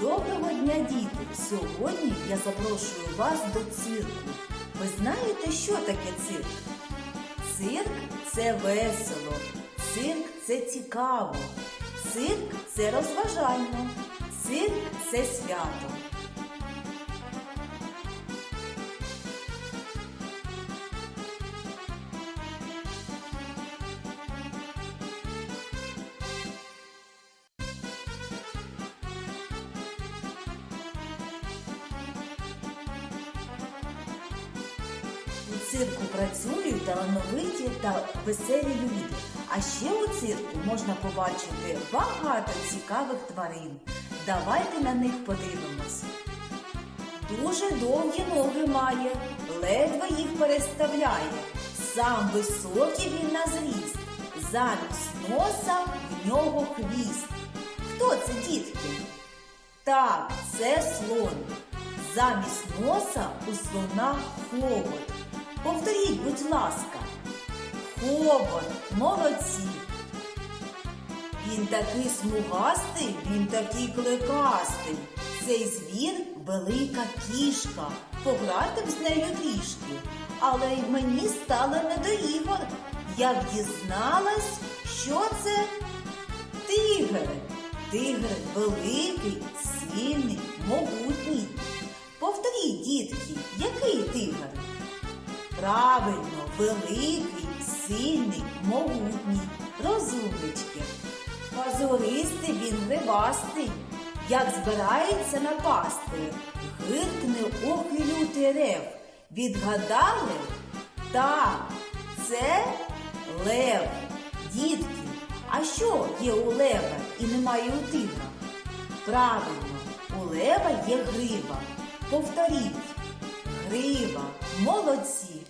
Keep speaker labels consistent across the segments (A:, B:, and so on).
A: Доброго дня, діти! Сьогодні я запрошую вас до цирку. Ви знаєте, що таке цирк? Цирк це весело, цирк це цікаво, цирк це розважально, цирк це свято. Цирку працюють талановиті та веселі люди. А ще у цирку можна побачити багато цікавих тварин. Давайте на них подивимось. Дуже довгі ноги має, ледве їх переставляє. Сам високий він на зріст, замість носа в нього хвіст. Хто це, дітки? Так, це слон. Замість носа у слона хобот. Повторіть, будь ласка. Хобот, молодці. Він такий смугастий, він такий кликастий. Цей звір велика кішка. Пограти б з нею трішки. Але й мені стало не до ігор. Як дізналась, що це тигр. Тигр великий, сильний, могутній. Повторіть, дітки, який тигр? Правильно, великий, сильний, могутній, розумнички. Пазуристий він гривастий, як збирається напасти. Гиркне і лютий рев. Відгадали? Так, це лев. Дітки, а що є у лева і немає у тигра? Правильно, у лева є грива. Повторіть. Грива, молодці.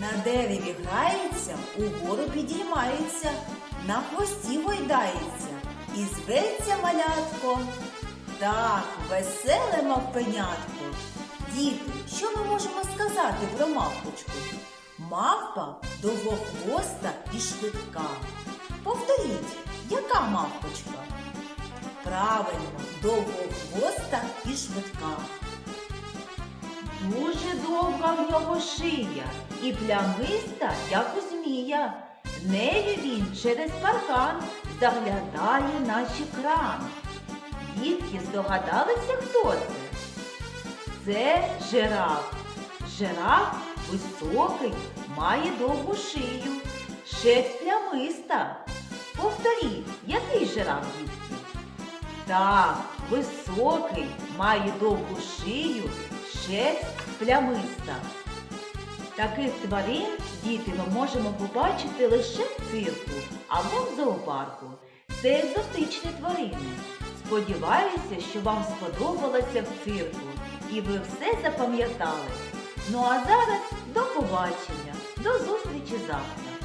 A: На дереві грається, угору підіймається, на хвості гойдається і зветься малятко. Так, веселе мавпенятко. Діти, що ми можемо сказати про мавпочку? Мавпа довгохвоста і швидка. Повторіть, яка мавпочка? Правильно, довгохвоста і швидка.
B: Дуже довга в нього шия і плямиста, як у змія. Нею він через паркан заглядає наче кран. Дітки здогадалися, хто це? Це жираф. Жираф високий, має довгу шию, шерсть плямиста. Повторіть, який жираф, дітки? Так, високий, має довгу шию, шерсть плямиста. Таких тварин діти ми можемо побачити лише в цирку або в зоопарку. Це екзотичні тварини. Сподіваюся, що вам сподобалося в цирку і ви все запам'ятали. Ну а зараз до побачення, до зустрічі завтра.